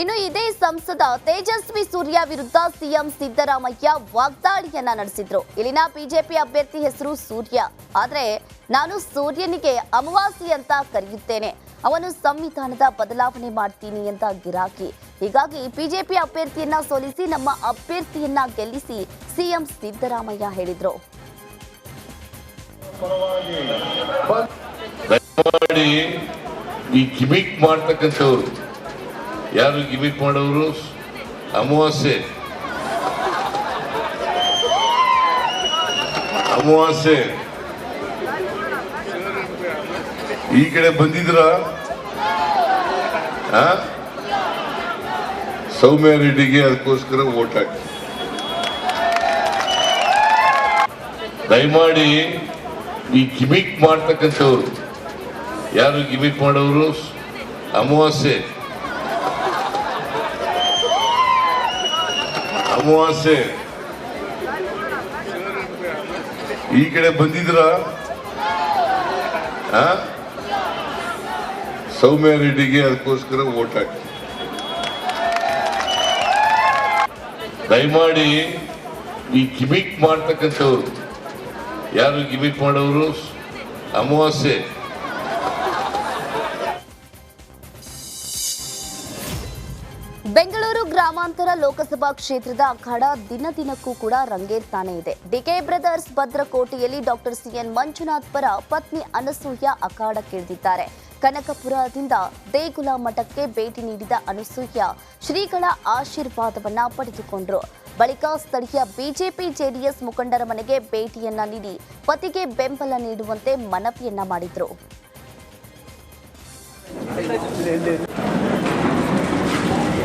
ಇನ್ನು ಇದೇ ಸಂಸದ ತೇಜಸ್ವಿ ಸೂರ್ಯ ವಿರುದ್ಧ ಸಿಎಂ ಸಿದ್ದರಾಮಯ್ಯ ವಾಗ್ದಾಳಿಯನ್ನ ನಡೆಸಿದ್ರು. ಇಲ್ಲಿನ ಬಿಜೆಪಿ ಅಭ್ಯರ್ಥಿ ಹೆಸರು ಸೂರ್ಯ. ಆದ್ರೆ ನಾನು ಸೂರ್ಯನಿಗೆ ಅಮವಾಸಿ ಅಂತ ಕರೆಯುತ್ತೇನೆ. ಅವನು ಸಂವಿಧಾನದ ಬದಲಾವಣೆ ಮಾಡ್ತೀನಿ ಅಂತ ಗಿರಾಕಿ. ಹೀಗಾಗಿ ಬಿಜೆಪಿ ಅಭ್ಯರ್ಥಿಯನ್ನ ಸೋಲಿಸಿ ನಮ್ಮ ಅಭ್ಯರ್ಥಿಯನ್ನ ಗೆಲ್ಲಿಸಿ ಸಿಎಂ ಸಿದ್ದರಾಮಯ್ಯ ಹೇಳಿದ್ರು. ಈ ಗಿಮಿಕ್ ಮಾಡ್ತಕ್ಕಂಥವ್ರು. ಯಾರು ಗಿಮಿಕ್ ಮಾಡೋರು? ಅಮಾವಾಸ್ಯೆ. ಅಮಾವಾಸ್ಯೆ. ಈ ಕಡೆ ಬಂದಿದ್ರ? ಸೌಮ್ಯ ರೆಡ್ಡಿಗೆ ಅದಕ್ಕೋಸ್ಕರ ಓಟ್ ಹಾಕಿ. ದಯಮಾಡಿ ಈ ಗಿಮಿಕ್ ಮಾಡ್ತಕ್ಕಂಥವ್ರು. ಯಾರು ಗಿಮಿಕ್ ಮಾಡೋರು? ಅಮಾವಾಸ್ಯೆ. ಅಮಾವಾಸ್ಯೆ ಈ ಕಡೆ ಬಂದಿದ್ರ? ಸೌಮ್ಯ ರೆಡ್ಡಿಗೆ ಅದಕ್ಕೋಸ್ಕರ ಓಟ್ ಹಾಕಿ. ದಯಮಾಡಿ, ಈ ಗಿಮಿಕ್ ಮಾಡ್ತಕ್ಕಂಥವ್ರು. ಯಾರು ಗಿಮಿಕ್ ಮಾಡೋರು ಅಮಾವಾಸ್ಯೆ. ಗ್ರಾಮಾಂತರ ಲೋಕಸಭಾ ಕ್ಷೇತ್ರದ ಅಖಾಡ ದಿನ ದಿನಕ್ಕೂ ಕೂಡ ರಂಗೇರ್ತಾನೆ ಇದೆ. ಡಿಕೆ ಬ್ರದರ್ಸ್ ಭದ್ರಕೋಟೆಯಲ್ಲಿ ಡಾಕ್ಟರ್ ಸಿಎನ್ ಮಂಜುನಾಥ್ ಪರ ಪತ್ನಿ ಅನಸೂಯ ಅಖಾಡಕ್ಕಿಳಿದಿದ್ದಾರೆ ಕನಕಪುರದಿಂದ ದೇಗುಲ ಮಠಕ್ಕೆ ಭೇಟಿ ನೀಡಿದ ಅನಸೂಯ ಶ್ರೀಗಳ ಆಶೀರ್ವಾದವನ್ನ ಪಡೆದುಕೊಂಡರು. ಬಳಿಕ ಸ್ಥಳೀಯ ಬಿಜೆಪಿ ಜೆಡಿಎಸ್ ಮುಖಂಡರ ಮನೆಗೆ ಭೇಟಿಯನ್ನ ನೀಡಿ ಪತಿಗೆ ಬೆಂಬಲ ನೀಡುವಂತೆ ಮನವಿಯನ್ನ ಮಾಡಿದ್ರು.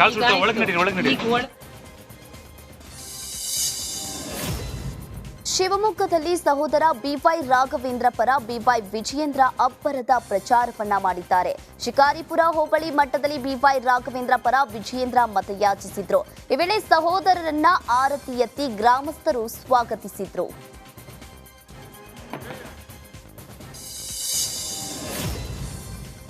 கால் சுத்த உழக்கு நடி உழக்கு நடி ಶಿವಮೊಗ್ಗದಲ್ಲಿ ಸಹೋದರ ಬಿವೈ ರಾಘವೇಂದ್ರ ಪರ ಬಿವೈ ವಿಜಯೇಂದ್ರ ಅಬ್ಬರದ ಪ್ರಚಾರವನ್ನ ಮಾಡಿದ್ದಾರೆ. ಶಿಕಾರಿಪುರ ಹೋಬಳಿ ಮಟ್ಟದಲ್ಲಿ ಬಿವೈ ರಾಘವೇಂದ್ರ ಪರ ವಿಜಯೇಂದ್ರ ಮತಯಾಚಿಸಿದ್ರು. ಈ ವೇಳೆ ಸಹೋದರರನ್ನ ಆರತಿ ಎತ್ತಿ ಗ್ರಾಮಸ್ಥರು ಸ್ವಾಗತಿಸಿದ್ರು.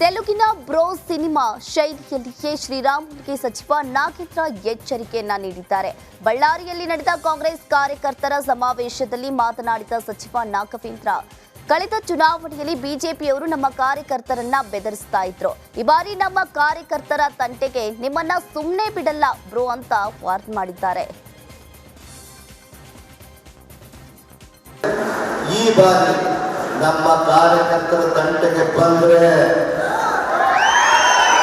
ತೆಲುಗಿನ ಬ್ರೋ ಸಿನಿಮಾ ಶೈಲಿಯಲ್ಲಿಯೇ ಶ್ರೀರಾಮುಲುಗೆ ಸಚಿವ ನಾಗೇಂದ್ರ ಎಚ್ಚರಿಕೆಯನ್ನ ನೀಡಿದ್ದಾರೆ. ಬಳ್ಳಾರಿಯಲ್ಲಿ ನಡೆದ ಕಾಂಗ್ರೆಸ್ ಕಾರ್ಯಕರ್ತರ ಸಮಾವೇಶದಲ್ಲಿ ಮಾತನಾಡಿದ ಸಚಿವ ನಾಗವೇಂದ್ರ, ಕಳೆದ ಚುನಾವಣೆಯಲ್ಲಿ ಬಿಜೆಪಿಯವರು ನಮ್ಮ ಕಾರ್ಯಕರ್ತರನ್ನ ಬೆದರಿಸ್ತಾ ಇದ್ರು. ಈ ಬಾರಿ ನಮ್ಮ ಕಾರ್ಯಕರ್ತರ ತಂಟೆಗೆ ನಿಮ್ಮನ್ನ ಸುಮ್ಮನೆ ಬಿಡಲ್ಲ ಬ್ರೋ ಅಂತ ವಾರ್ನ್ ಮಾಡಿದ್ದಾರೆ. ಈ ಬಾರಿ ನಮ್ಮ ಕಾರ್ಯಕರ್ತರ ತಂಟೆಗೆ ಬಂದ್ರೆ ಸುಮ್ಮನೆ ಬಿಡಲ್ಲ ಬ್ರೋ ನಾವು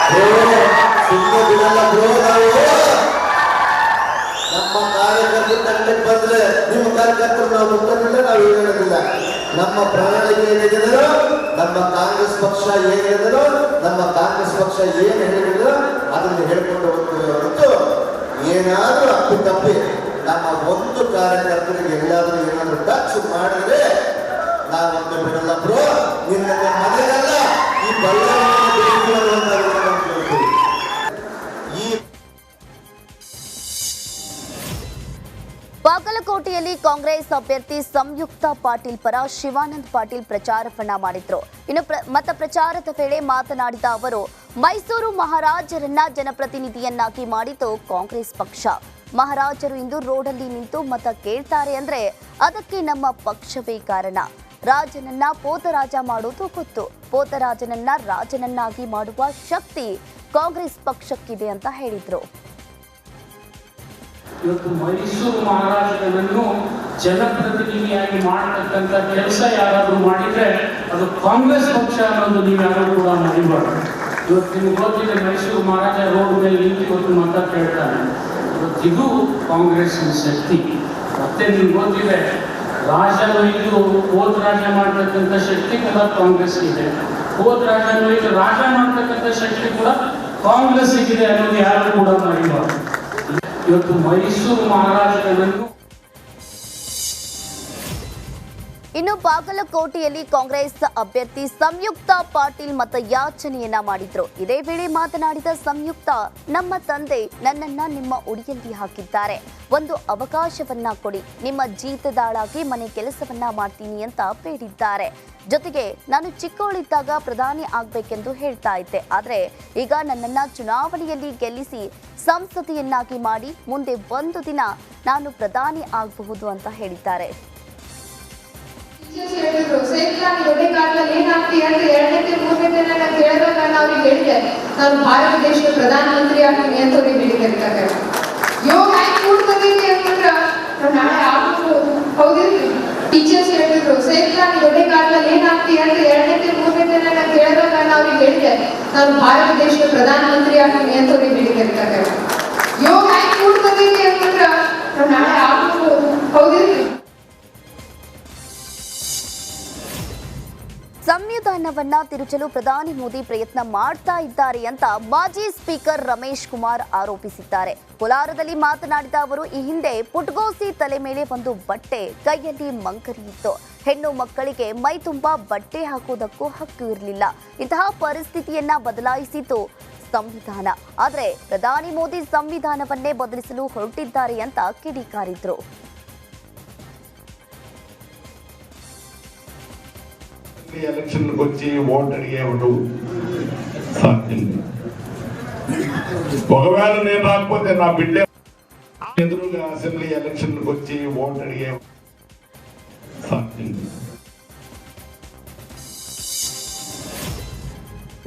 ನಮ್ಮ ಕಾರ್ಯಕರ್ತರ ತಂಟೆಗೆ ಬಂದ್ರೆ ನಿಮ್ಮ ಕಾರ್ಯಕರ್ತರು, ನಾವು ಮುಖಂಡಿಲ್ಲ ನಾವು ಏನು ಹೇಳೋದಿಲ್ಲ. ನಮ್ಮ ಪ್ರಣಾಳಿಕೆ ಏನಿದೆಯೋ, ನಮ್ಮ ಕಾಂಗ್ರೆಸ್ ಪಕ್ಷ ಏನ್ ಹೇಳಿದರೋ ನಮ್ಮ ಕಾಂಗ್ರೆಸ್ ಪಕ್ಷ ಏನು ಹೇಳಿದರೋ ಅದನ್ನು ಹೇಳ್ಕೊಂಡು ಹೋಗ್ತೀವಿ ಹೊರತು ಏನಾದ್ರೂ ಅಪ್ಪಿ ತಪ್ಪಿ ನಮ್ಮ ಒಂದು ಕಾರ್ಯಕರ್ತರಿಗೆ ಎಲ್ಲಾದ್ರೂ ಏನಾದ್ರೂ ಟಚ್ ಮಾಡಿದ್ರೆ ನಾವೊಂದು ಬಿಡಲ್ಲ ಬ್ರೋ. ನಿನ್ನ ಮನೆಯಲ್ಲ ಈ ಬಳ್ಳಾರಿ ಕಾಂಗ್ರೆಸ್ ಅಭ್ಯರ್ಥಿ ಸಂಯುಕ್ತ ಪಾಟೀಲ್ ಪರ ಶಿವಾನಂದ್ ಪಾಟೀಲ್ ಪ್ರಚಾರವನ್ನ ಮಾಡಿದ್ರು. ಇನ್ನು ಮತ ಪ್ರಚಾರದ ವೇಳೆ ಮಾತನಾಡಿದ ಅವರು, ಮೈಸೂರು ಮಹಾರಾಜರನ್ನ ಜನಪ್ರತಿನಿಧಿಯನ್ನಾಗಿ ಮಾಡಿತು ಕಾಂಗ್ರೆಸ್ ಪಕ್ಷ. ಮಹಾರಾಜರು ಇಂದು ರೋಡಲ್ಲಿ ನಿಂತು ಮತ ಕೇಳ್ತಾರೆ ಅಂದ್ರೆ ಅದಕ್ಕೆ ನಮ್ಮ ಪಕ್ಷವೇ ಕಾರಣ. ರಾಜನನ್ನ ಪೋತರಾಜ ಮಾಡೋದು ಗೊತ್ತು. ಪೋತರಾಜನನ್ನ ರಾಜನನ್ನಾಗಿ ಮಾಡುವ ಶಕ್ತಿ ಕಾಂಗ್ರೆಸ್ ಪಕ್ಷಕ್ಕಿದೆ ಅಂತ ಹೇಳಿದ್ರು. ಇವತ್ತು ಮೈಸೂರು ಮಹಾರಾಜರನ್ನು ಜನಪ್ರತಿನಿಧಿಯಾಗಿ ಮಾಡತಕ್ಕಂಥ ಕೆಲಸ ಯಾರಾದರೂ ಮಾಡಿದ್ರೆ ಅದು ಕಾಂಗ್ರೆಸ್ ಪಕ್ಷ ಅನ್ನೋದು ನೀವು ಯಾರು ಕೂಡ ಮರಿಬಾರ್ದು. ಇವತ್ತು ನಿಮ್ಗೆ ಗೊತ್ತಿದೆ ಮೈಸೂರು ಮಹಾರಾಜ ರೋಡ್ ಮೇಲೆ ನಿಂತು ಇವತ್ತು ಅಂತ ಕೇಳ್ತಾನೆ. ಇವತ್ತಿದು ಇದು ಕಾಂಗ್ರೆಸ್ಸಿನ ಶಕ್ತಿ. ಮತ್ತೆ ನಿಮ್ಗೆ ಗೊತ್ತಿದೆ ರಾಜನ ಇದು ಹೋದ ರಾಜ ಮಾಡ್ತಕ್ಕಂಥ ಶಕ್ತಿ ಕೂಡ ಕಾಂಗ್ರೆಸ್ ಇದೆ ಹೋದ್ ಇದು ರಾಜ ಮಾಡ್ತಕ್ಕಂಥ ಶಕ್ತಿ ಕೂಡ ಕಾಂಗ್ರೆಸ್ ಇದೆ ಅನ್ನೋದು ಯಾರು ಕೂಡ ಮರಿಬಾರ್ದು. ಇವತ್ತು ಮೈಸೂರು ಮಹಾರಾಜರನ್ನು ಇನ್ನು ಬಾಗಲಕೋಟೆಯಲ್ಲಿ ಕಾಂಗ್ರೆಸ್ ಅಭ್ಯರ್ಥಿ ಸಂಯುಕ್ತ ಪಾಟೀಲ್ ಮತಯಾಚನೆಯನ್ನ ಮಾಡಿದ್ರು. ಇದೇ ವೇಳೆ ಮಾತನಾಡಿದ ಸಂಯುಕ್ತ, ನಮ್ಮ ತಂದೆ ನನ್ನನ್ನ ನಿಮ್ಮ ಉಡಿಯಲ್ಲಿ ಹಾಕಿದ್ದಾರೆ. ಒಂದು ಅವಕಾಶವನ್ನ ಕೊಡಿ. ನಿಮ್ಮ ಜೀತದಾಳಾಗಿ ಮನೆ ಕೆಲಸವನ್ನ ಮಾಡ್ತೀನಿ ಅಂತ ಬೇಡಿದ್ದಾರೆ. ಜೊತೆಗೆ ನಾನು ಚಿಕ್ಕವಳಿದ್ದಾಗ ಪ್ರಧಾನಿ ಆಗ್ಬೇಕೆಂದು ಹೇಳ್ತಾ ಇದ್ದೆ. ಆದ್ರೆ ಈಗ ನನ್ನನ್ನ ಚುನಾವಣೆಯಲ್ಲಿ ಗೆಲ್ಲಿಸಿ ಸಂಸದೆಯನ್ನಾಗಿ ಮಾಡಿ ಮುಂದೆ ಒಂದು ದಿನ ನಾನು ಪ್ರಧಾನಿ ಆಗಬಹುದು ಅಂತ ಹೇಳಿದ್ದಾರೆ. ಹೇಳಿದ್ರು ಸೇಫ್ಲಾ ನೀ ದೊಡ್ಡ ಕಾಲದಲ್ಲಿ ಏನಾಗ್ತೀಯ ಅಂತ ಎರಡನೇ ಮೂರನೇ ದಿನ ನಾನು ಕೇಳಿದಾಗ ನಾನು ಅವ್ರಿಗೆ ಹೇಳಿದೆ, ನಾನು ಭಾರತ ದೇಶದ ಪ್ರಧಾನಮಂತ್ರಿ ಆಗ್ತೀನಿ ಅಂತ ಅವ್ರಿಗೆ ಹೇಳಿದ್ದಾರೆ ಯೋಗ ಕೂಡ್ ಬಂದಿದ್ದೆ ಅಂತಂದ್ರ ನಾಳೆ ಆಗ್ಬೋದು ಹೌದಿಲ್ರಿ ಟೀಚರ್ಸ್ ಹೇಳಿದ್ರು ಸೇಫ್ಲಾ ನೀ ದೊಡ್ಡ ಕಾಲದಲ್ಲಿ ಏನಾಗ್ತೀಯ ಅಂತ ಎರಡನೇ ಮೂರನೇ ದಿನ ನಾನು ಕೇಳಿದಾಗ ನಾನು ಅವ್ರಿಗೆ ಹೇಳಿದೆ, ನಾನು ಭಾರತ ದೇಶದ ಪ್ರಧಾನಮಂತ್ರಿ ಆಗ್ತೀನಿ ಅಂತ ಅವ್ರಿಗೆ ಹೇಳಿದ್ದಾರೆ ಯೋಗ ಕೂಡ್ ಬಂದಿದ್ದೆ ಅಂತಂದ್ರ ನಾಳೆ ಆಗ್ಬೋದು ಹೌದಿಲ್ರಿ ಸಂವಿಧಾನವನ್ನ ತಿರುಚಲು ಪ್ರಧಾನಿ ಮೋದಿ ಪ್ರಯತ್ನ ಮಾಡ್ತಾ ಇದ್ದಾರೆ ಅಂತ ಮಾಜಿ ಸ್ಪೀಕರ್ ರಮೇಶ್ ಕುಮಾರ್ ಆರೋಪಿಸಿದ್ದಾರೆ. ಕೋಲಾರದಲ್ಲಿ ಮಾತನಾಡಿದ ಅವರು, ಈ ಹಿಂದೆ ಪುಟ್ಗೋಸಿ ತಲೆ ಮೇಲೆ ಒಂದು ಬಟ್ಟೆ ಕೈಯಲ್ಲಿ ಮಂಕರಿ ಇತ್ತು. ಹೆಣ್ಣು ಮಕ್ಕಳಿಗೆ ಮೈ ತುಂಬಾ ಬಟ್ಟೆ ಹಾಕುವುದಕ್ಕೂ ಹಕ್ಕು ಇರಲಿಲ್ಲ. ಇಂತಹ ಪರಿಸ್ಥಿತಿಯನ್ನ ಬದಲಾಯಿಸಿತು ಸಂವಿಧಾನ. ಆದರೆ ಪ್ರಧಾನಿ ಮೋದಿ ಸಂವಿಧಾನವನ್ನೇ ಬದಲಿಸಲು ಹೊರಟಿದ್ದಾರೆ ಅಂತ ಕಿಡಿಕಾರಿದ್ರು. ఈ ఎలక్షన్లకు వచ్చి ఓటు అడిగేవాడు సాధ్యం ఒకవేళ నేను రాకపోతే నా బిడ్డ ఎదురుగా అసెంబ్లీ ఎలక్షన్లకు వచ్చి ఓటు అడిగే సాధ్యం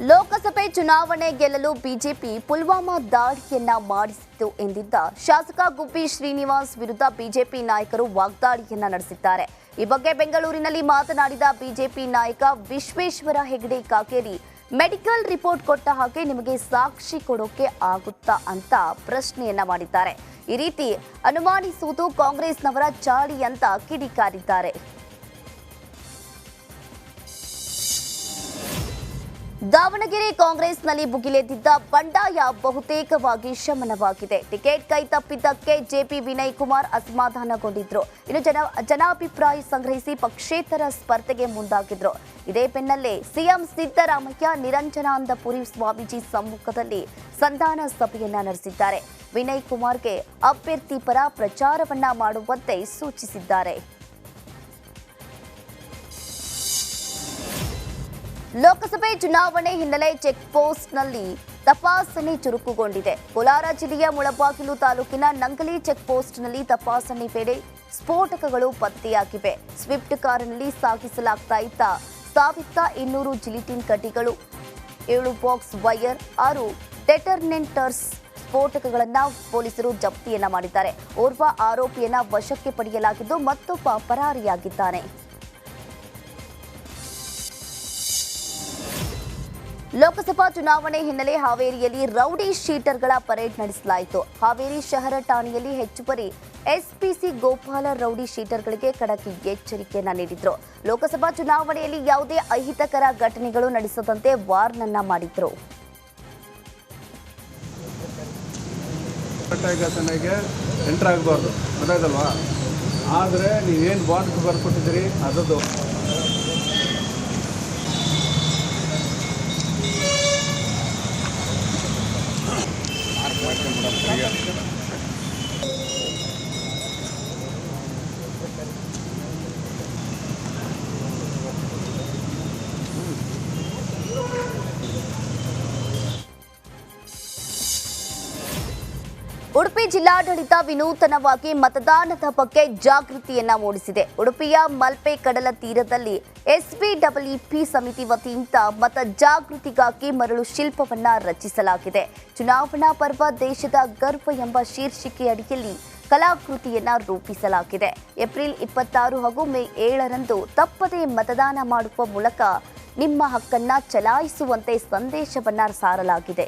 ಲೋಕಸಭೆ ಚುನಾವಣೆ ಗೆಲ್ಲಲು ಬಿಜೆಪಿ ಪುಲ್ವಾಮಾ ದಾಳಿಯನ್ನ ಮಾಡಿಸಿತು ಎಂದಿದ್ದ ಶಾಸಕ ಗುಬ್ಬಿ ಶ್ರೀನಿವಾಸ್ ವಿರುದ್ಧ ಬಿಜೆಪಿ ನಾಯಕರು ವಾಗ್ದಾಳಿಯನ್ನ ನಡೆಸಿದ್ದಾರೆ. ಈ ಬಗ್ಗೆ ಬೆಂಗಳೂರಿನಲ್ಲಿ ಮಾತನಾಡಿದ ಬಿಜೆಪಿ ನಾಯಕ ವಿಶ್ವೇಶ್ವರ ಹೆಗಡೆ ಕಾಗೇರಿ ಮೆಡಿಕಲ್ ರಿಪೋರ್ಟ್ ಕೊಟ್ಟ ಹಾಗೆ ನಿಮಗೆ ಸಾಕ್ಷಿ ಕೊಡೋಕೆ ಆಗುತ್ತಾ ಅಂತ ಪ್ರಶ್ನೆಯನ್ನ ಮಾಡಿದ್ದಾರೆ. ಈ ರೀತಿ ಅನುಮಾನಿಸುವುದು ಕಾಂಗ್ರೆಸ್ನವರ ಚಾಳಿ ಅಂತ ಕಿಡಿಕಾರಿದ್ದಾರೆ. ದಾವಣಗೆರೆ ಕಾಂಗ್ರೆಸ್ನಲ್ಲಿ ಭುಗಿಲೆದ್ದಿದ್ದ ಬಂಡಾಯ ಬಹುತೇಕವಾಗಿ ಶಮನವಾಗಿದೆ. ಟಿಕೆಟ್ ಕೈ ತಪ್ಪಿದ್ದಕ್ಕೆ ಜೆಪಿ ವಿನಯ್ ಕುಮಾರ್ ಅಸಮಾಧಾನಗೊಂಡಿದ್ರು. ಇನ್ನು ಜನ, ಜನಾಭಿಪ್ರಾಯ ಸಂಗ್ರಹಿಸಿ ಪಕ್ಷೇತರ ಸ್ಪರ್ಧೆಗೆ ಮುಂದಾಗಿದ್ರು. ಇದೇ ಬೆನ್ನಲ್ಲೇ ಸಿಎಂ ಸಿದ್ದರಾಮಯ್ಯ ನಿರಂಜನಾನಂದಪುರಿ ಸ್ವಾಮೀಜಿ ಸಮ್ಮುಖದಲ್ಲಿ ಸಂಧಾನ ಸಭೆಯನ್ನ ನಡೆಸಿದ್ದಾರೆ. ವಿನಯ್ ಕುಮಾರ್ಗೆ ಅಭ್ಯರ್ಥಿ ಪರ ಪ್ರಚಾರವನ್ನ ಮಾಡುವಂತೆ ಸೂಚಿಸಿದ್ದಾರೆ. ಲೋಕಸಭೆ ಚುನಾವಣೆ ಹಿನ್ನೆಲೆ ಚೆಕ್ ಪೋಸ್ಟ್ನಲ್ಲಿ ತಪಾಸಣೆ ಚುರುಕುಗೊಂಡಿದೆ. ಕೋಲಾರ ಜಿಲ್ಲೆಯ ಮುಳಬಾಗಿಲು ತಾಲೂಕಿನ ನಂಗಲಿ ಚೆಕ್ ಪೋಸ್ಟ್ನಲ್ಲಿ ತಪಾಸಣೆ ವೇಳೆ ಸ್ಫೋಟಕಗಳು ಪತ್ತೆಯಾಗಿವೆ. ಸ್ವಿಫ್ಟ್ ಕಾರಿನಲ್ಲಿ ಸಾಗಿಸಲಾಗ್ತಾ ಇದ್ದ ಸಾವಿರದ ಇನ್ನೂರು ಜಿಲಿಟಿನ್ ಕಟಿಗಳು ಏಳು ಬಾಕ್ಸ್ ವೈರ್, ಆರು ಡೆಟರ್ನೆಂಟರ್ಸ್ ಸ್ಫೋಟಕಗಳನ್ನ ಪೊಲೀಸರು ಜಪ್ತಿಯನ್ನ ಮಾಡಿದ್ದಾರೆ. ಓರ್ವ ಆರೋಪಿಯನ್ನ ವಶಕ್ಕೆ ಪಡೆಯಲಾಗಿದ್ದು ಮತ್ತೊಬ್ಬ ಪರಾರಿಯಾಗಿದ್ದಾನೆ. ಲೋಕಸಭಾ ಚುನಾವಣೆ ಹಿನ್ನೆಲೆ ಹಾವೇರಿಯಲ್ಲಿ ರೌಡಿ ಶೀಟರ್ಗಳ ಪರೇಡ್ ನಡೆಸಲಾಯಿತು. ಹಾವೇರಿ ಶಹರ ಠಾಣೆಯಲ್ಲಿ ಹೆಚ್ಚುವರಿ ಎಸ್ಪಿಸಿ ಗೋಪಾಲ ರೌಡಿ ಶೀಟರ್ಗಳಿಗೆ ಖಡಕ್ ಎಚ್ಚರಿಕೆಯನ್ನು ನೀಡಿದ್ರು. ಲೋಕಸಭಾ ಚುನಾವಣೆಯಲ್ಲಿ ಯಾವುದೇ ಅಹಿತಕರ ಘಟನೆಗಳು ನಡೆಸದಂತೆ ವಾರ್ನನ್ನ ಮಾಡಿದ್ರು. ಘಟನೆಗೆ ಎಂಟರ್ ಆಗಬಾರ್ದು. ಗೊತ್ತಾಯ್ತಲ್ವಾ? ಆದರೆ ನೀವೇನು ಬಾಂಡ್ ಬರ್ಕೊಟ್ಟಿದ್ದೀರಿ? ಅದರದ್ದು Thank you. ಜಿಲ್ಲಾಡಳಿತ ವಿನೂತನವಾಗಿ ಮತದಾನದ ಬಗ್ಗೆ ಜಾಗೃತಿಯನ್ನ ಮೂಡಿಸಿದೆ. ಉಡುಪಿಯ ಮಲ್ಪೆ ಕಡಲ ತೀರದಲ್ಲಿ ಎಸ್ಬಿಡಬ್ಲ್ಯೂಪಿ ಸಮಿತಿ ವತಿಯಿಂದ ಮತ ಜಾಗೃತಿಗಾಗಿ ಮರಳು ಶಿಲ್ಪವನ್ನ ರಚಿಸಲಾಗಿದೆ. ಚುನಾವಣಾ ಪರ್ವ ದೇಶದ ಗರ್ವ ಎಂಬ ಶೀರ್ಷಿಕೆ ಅಡಿಯಲ್ಲಿ ಕಲಾಕೃತಿಯನ್ನ ರೂಪಿಸಲಾಗಿದೆ. ಏಪ್ರಿಲ್ ಇಪ್ಪತ್ತಾರು ಹಾಗೂ ಮೇ ಏಳರಂದು ತಪ್ಪದೇ ಮತದಾನ ಮಾಡುವ ಮೂಲಕ ನಿಮ್ಮ ಹಕ್ಕನ್ನ ಚಲಾಯಿಸುವಂತೆ ಸಂದೇಶವನ್ನ ಸಾರಲಾಗಿದೆ.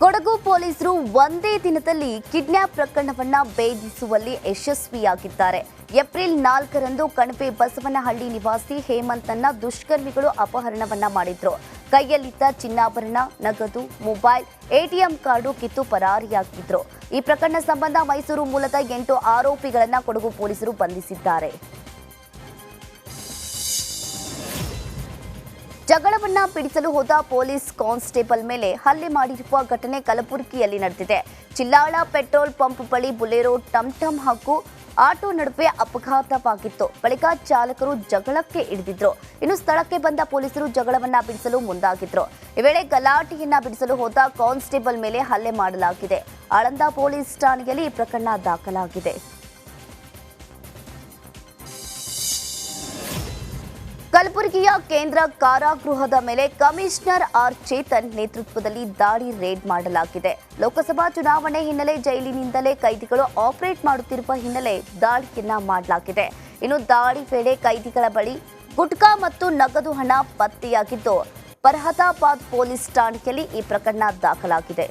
ಕೊಡಗು ಪೊಲೀಸರು ಒಂದೇ ದಿನದಲ್ಲಿ ಕಿಡ್ನಾಪ್ ಪ್ರಕರಣವನ್ನ ಭೇದಿಸುವಲ್ಲಿ ಯಶಸ್ವಿಯಾಗಿದ್ದಾರೆ. ಏಪ್ರಿಲ್ ನಾಲ್ಕರಂದು ಕಣಪೆ ಬಸವನಹಳ್ಳಿ ನಿವಾಸಿ ಹೇಮಂತನ್ನ ದುಷ್ಕರ್ಮಿಗಳು ಅಪಹರಣವನ್ನ ಮಾಡಿದ್ರು. ಕೈಯಲ್ಲಿದ್ದ ಚಿನ್ನಾಭರಣ, ನಗದು, ಮೊಬೈಲ್, ಎಟಿಎಂ ಕಾರ್ಡು ಕಿತ್ತು ಪರಾರಿಯಾಗಿದ್ರು. ಈ ಪ್ರಕರಣ ಸಂಬಂಧ ಮೈಸೂರು ಮೂಲದ ಎಂಟು ಆರೋಪಿಗಳನ್ನ ಕೊಡಗು ಪೊಲೀಸರು ಬಂಧಿಸಿದ್ದಾರೆ. ಜಗಳವನ್ನ ಬಿಡಿಸಲು ಹೋದ ಪೊಲೀಸ್ ಕಾನ್ಸ್ಟೇಬಲ್ ಮೇಲೆ ಹಲ್ಲೆ ಮಾಡಿರುವ ಘಟನೆ ಕಲಬುರಗಿಯಲ್ಲಿ ನಡೆದಿದೆ. ಚಿಲ್ಲಾಳ ಪೆಟ್ರೋಲ್ ಪಂಪ್ ಬಳಿ ಬುಲೆರೋ ಟಮ್ ಟಮ್ ಹಾಗೂ ಆಟೋ ನಡುವೆ ಅಪಘಾತವಾಗಿತ್ತು. ಬಳಿಕ ಚಾಲಕರು ಜಗಳಕ್ಕೆ ಇಳಿದಿದ್ರು. ಇನ್ನು ಸ್ಥಳಕ್ಕೆ ಬಂದ ಪೊಲೀಸರು ಜಗಳವನ್ನ ಬಿಡಿಸಲು ಮುಂದಾಗಿದ್ರು. ಈ ವೇಳೆ ಗಲಾಟೆಯನ್ನ ಬಿಡಿಸಲು ಹೋದ ಕಾನ್ಸ್ಟೇಬಲ್ ಮೇಲೆ ಹಲ್ಲೆ ಮಾಡಲಾಗಿದೆ. ಆಳಂದ ಪೊಲೀಸ್ ಠಾಣೆಯಲ್ಲಿ ಈ ಪ್ರಕರಣ ದಾಖಲಾಗಿದೆ. ಕಲಬುರಗಿಯ ಕೇಂದ್ರ ಕಾರಾಗೃಹದ ಮೇಲೆ ಕಮಿಷನರ್ ಆರ್ ಚೇತನ್ ನೇತೃತ್ವದಲ್ಲಿ ದಾಳಿ ರೇಡ್ ಮಾಡಲಾಗಿದೆ. ಲೋಕಸಭಾ ಚುನಾವಣೆ ಹಿನ್ನೆಲೆ ಜೈಲಿನಿಂದಲೇ ಕೈದಿಗಳು ಆಪರೇಟ್ ಮಾಡುತ್ತಿರುವ ಹಿನ್ನೆಲೆ ದಾಳಿಯನ್ನ ಮಾಡಲಾಗಿದೆ. ಇನ್ನು ದಾಳಿ ವೇಳೆ ಕೈದಿಗಳ ಬಳಿ ಗುಟ್ಕಾ ಮತ್ತು ನಗದು ಹಣ ಪತ್ತೆಯಾಗಿದ್ದು, ಫರ್ಹದಾಬಾದ್ ಪೊಲೀಸ್ ಠಾಣೆಯಲ್ಲಿ ಈ ಪ್ರಕರಣ ದಾಖಲಾಗಿದೆ.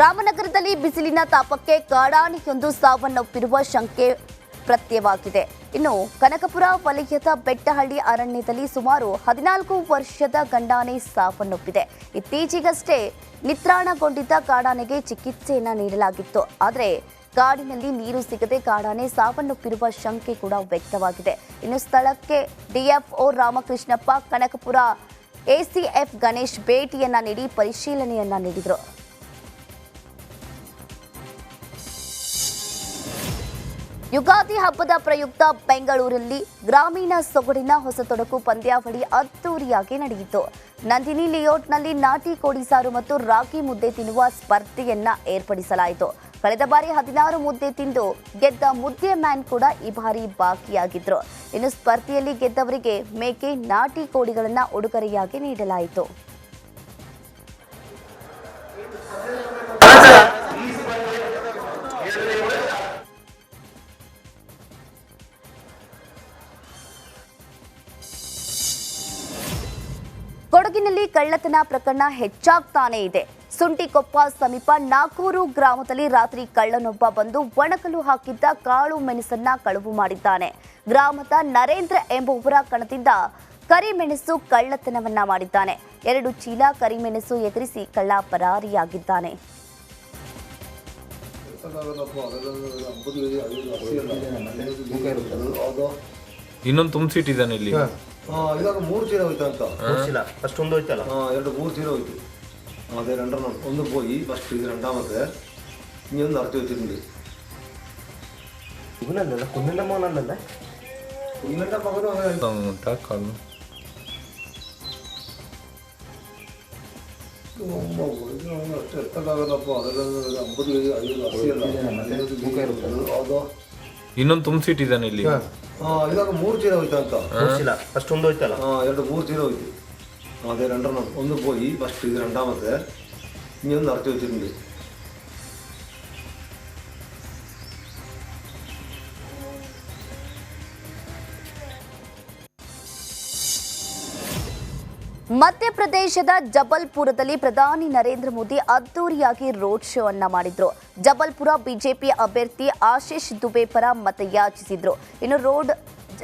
ರಾಮನಗರದಲ್ಲಿ ಬಿಸಿಲಿನ ತಾಪಕ್ಕೆ ಕಾಡಾನೆಯೊಂದು ಸಾವನ್ನಪ್ಪಿರುವ ಶಂಕೆ ಪ್ರತ್ಯವಾಗಿದೆ ಇನ್ನು ಕನಕಪುರ ವಲಯದ ಬೆಟ್ಟಹಳ್ಳಿ ಅರಣ್ಯದಲ್ಲಿ ಸುಮಾರು ಹದಿನಾಲ್ಕು ವರ್ಷದ ಗಂಡಾನೆ ಸಾವನ್ನಪ್ಪಿದೆ. ಇತ್ತೀಚೆಗಷ್ಟೇ ನಿತ್ರಾಣಗೊಂಡಿದ್ದ ಕಾಡಾನೆಗೆ ಚಿಕಿತ್ಸೆಯನ್ನ ನೀಡಲಾಗಿತ್ತು. ಆದರೆ ಕಾಡಿನಲ್ಲಿ ನೀರು ಸಿಗದೆ ಕಾಡಾನೆ ಸಾವನ್ನಪ್ಪಿರುವ ಶಂಕೆ ಕೂಡ ವ್ಯಕ್ತವಾಗಿದೆ. ಇನ್ನು ಸ್ಥಳಕ್ಕೆ ಡಿಎಫ್ಒ ರಾಮಕೃಷ್ಣಪ್ಪ, ಕನಕಪುರ ಎಸಿಎಫ್ ಗಣೇಶ್ ಭೇಟಿಯನ್ನ ನೀಡಿ ಪರಿಶೀಲನೆಯನ್ನ ನೀಡಿದರು. ಯುಗಾದಿ ಹಬ್ಬದ ಪ್ರಯುಕ್ತ ಬೆಂಗಳೂರಲ್ಲಿ ಗ್ರಾಮೀಣ ಸೊಗಡಿನ ಹೊಸ ತೊಡಕು ಪಂದ್ಯಾವಳಿ ಅದ್ದೂರಿಯಾಗಿ ನಡೆಯಿತು. ನಂದಿನಿ ಲೇಔಟ್ನಲ್ಲಿ ನಾಟಿ ಕೋಡಿ ಸಾರು ಮತ್ತು ರಾಗಿ ಮುದ್ದೆ ತಿನ್ನುವ ಸ್ಪರ್ಧೆಯನ್ನ ಏರ್ಪಡಿಸಲಾಯಿತು. ಕಳೆದ ಬಾರಿ ಹದಿನಾರು ಮುದ್ದೆ ತಿಂದು ಗೆದ್ದ ಮುದ್ದೆ ಮ್ಯಾನ್ ಕೂಡ ಈ ಬಾರಿ ಬಾಕಿಯಾಗಿದ್ರು. ಇನ್ನು ಸ್ಪರ್ಧೆಯಲ್ಲಿ ಗೆದ್ದವರಿಗೆ ಮೇಕೆ ನಾಟಿ ಕೋಡಿಗಳನ್ನ ಉಡುಗೊರೆಯಾಗಿ ನೀಡಲಾಯಿತು. ಕಳ್ಳತನ ಪ್ರಕರಣ ಹೆಚ್ಚಾಗ್ತಾನೆ ಇದೆ. ಸುಂಟಿಕೊಪ್ಪ ಸಮೀಪ ನಾಕೂರು ಗ್ರಾಮದಲ್ಲಿ ರಾತ್ರಿ ಕಳ್ಳನೊಬ್ಬ ಬಂದು ಒಣಕಲು ಹಾಕಿದ್ದ ಕಾಳು ಮೆಣಸನ್ನ ಕಳುವು ಮಾಡಿದ್ದಾನೆ. ಗ್ರಾಮದ ನರೇಂದ್ರ ಎಂಬುವರ ಕಣದಿಂದ ಕರಿಮೆಣಸು ಕಳ್ಳತನವನ್ನ ಮಾಡಿದ್ದಾನೆ. ಎರಡು ಚೀಲ ಕರಿಮೆಣಸು ಎದುರಿಸಿ ಕಳ್ಳ ಪರಾರಿಯಾಗಿದ್ದಾನೆ ಇನ್ನೊಂದು ತುಂಬಿಸಿಟ್ಟಿದ್ದಾನೆ ಇಲ್ಲಿ. ಇವಾಗ ಮೂರು ಚೀಲ ಹೋಯ್ತು ಅಂತ. ಚೀಲ ಫಸ್ಟ್ ಒಂದು ಹೋಯ್ತಲ್ಲ? ಎರಡು ಮೂರು ಚೀಲ ಹೋಯ್ತು. ಅದೇ ರೆಂಡ ಒಂದು ಹೋಗಿ ಫಸ್ಟ್ ಇದು ರೆಂಡಾಮತ್ತೆ ಇನ್ನೊಂದು ಅರ್ಧ ಹೋಯ್ತಿದ್ದೆ ಇವನಲ್ಲ ಕುನ್ನಲ್ಲ ಮಗನಲ್ಲ ಕುನ್ನಲ್ಲ ಮಗನು ಕಾಲು ಅಷ್ಟು ಎತ್ತಕ್ಕಾಗಲ್ಲಪ್ಪ. ಅದೆಲ್ಲ ಅಂಬದು ಅದು ಇನ್ನೊಂದು ತುಂಬಿಸಿಟ್ಟಿದ್ದಾನೆ ಇಲ್ಲಿ. ಇದಾಗ ಮೂರು ಚೀಲ ಹೋಯ್ತು ಅಂತ. ಚೀಲ ಫಸ್ಟ್ ಒಂದು ಹೋಯ್ತಲ್ಲ? ಎರಡು ಮೂರು ಚೀಲ ಹೋಯ್ತು. ಅದೇ ರೆಂಡರ್ ಒಂದು ಹೋಗಿ ಫಸ್ಟ್ ಇದು ರೆಂಡ ಮತ್ತೆ ಇನ್ನೊಂದು ಅರ್ಧ ಹೋಯ್ತು ಮಧ್ಯಪ್ರದೇಶದ ಜಬಲ್ಪುರದಲ್ಲಿ ಪ್ರಧಾನಿ ನರೇಂದ್ರ ಮೋದಿ ಅದ್ದೂರಿಯಾಗಿ ರೋಡ್ ಶೋ ಅನ್ನ ಮಾಡಿದ್ರು. ಜಬಲ್ಪುರ ಬಿಜೆಪಿ ಅಭ್ಯರ್ಥಿ ಆಶೀಶ್ ದುಬೆ ಪರ ಮತಯಾಚಿಸಿದ್ರು. ಇನ್ನು ರೋಡ್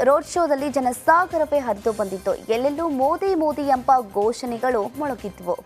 ರೋಡ್ ಶೋದಲ್ಲಿ ಜನಸಾಗರವೇ ಹರಿದು ಬಂದಿತ್ತು. ಎಲ್ಲೆಲ್ಲೂ ಮೋದಿ ಮೋದಿ ಎಂಬ ಘೋಷಣೆಗಳು ಮೊಳಗಿದ್ವು.